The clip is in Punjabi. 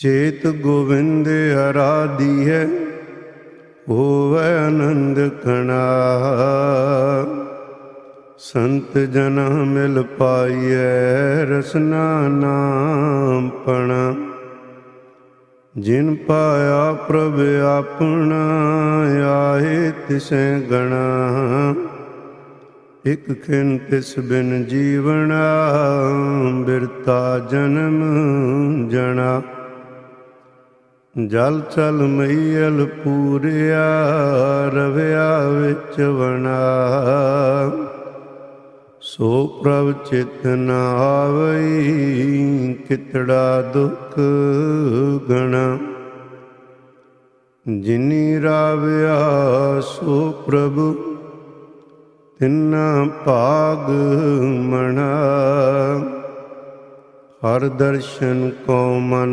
ਚੇਤ ਗੋਵਿੰਦ ਅਰਾਧੀਐ ਹੋਵੈ ਆਨੰਦ ਕਣਾ ਸੰਤ ਜਨ ਮਿਲ ਪਾਈਐ ਰਸਨਾ ਨਾਮ ਪਣਾ। ਜਿਨ ਪਾਇਆ ਪ੍ਰਭ ਆਪਣਾ ਆਏ ਤਿਸੈ ਗਣਾ। ਇਕ ਖਿਨ ਤਿਸ ਬਿਨ ਜੀਵਣਾ, ਬਿਰਤਾ ਜਨਮ ਜਣਾ। ਜਲ ਚਲ ਮਈਲ ਪੂਰਿਆ, ਰਵਿਆ ਵਿੱਚ ਵਣਾ। ਸੋ ਪ੍ਰਭ ਚਿਤ ਆਵਈ, ਕਿਤੜਾ ਦੁਖ ਗਣਾ। ਜਿਨੀ ਰਾਵਿਆ, ਸੋ ਪ੍ਰਭ ਤਿੰਨਾ ਭਾਗ ਮਣਾ। ਹਰ ਦਰਸ਼ਨ ਕੋ ਮਨ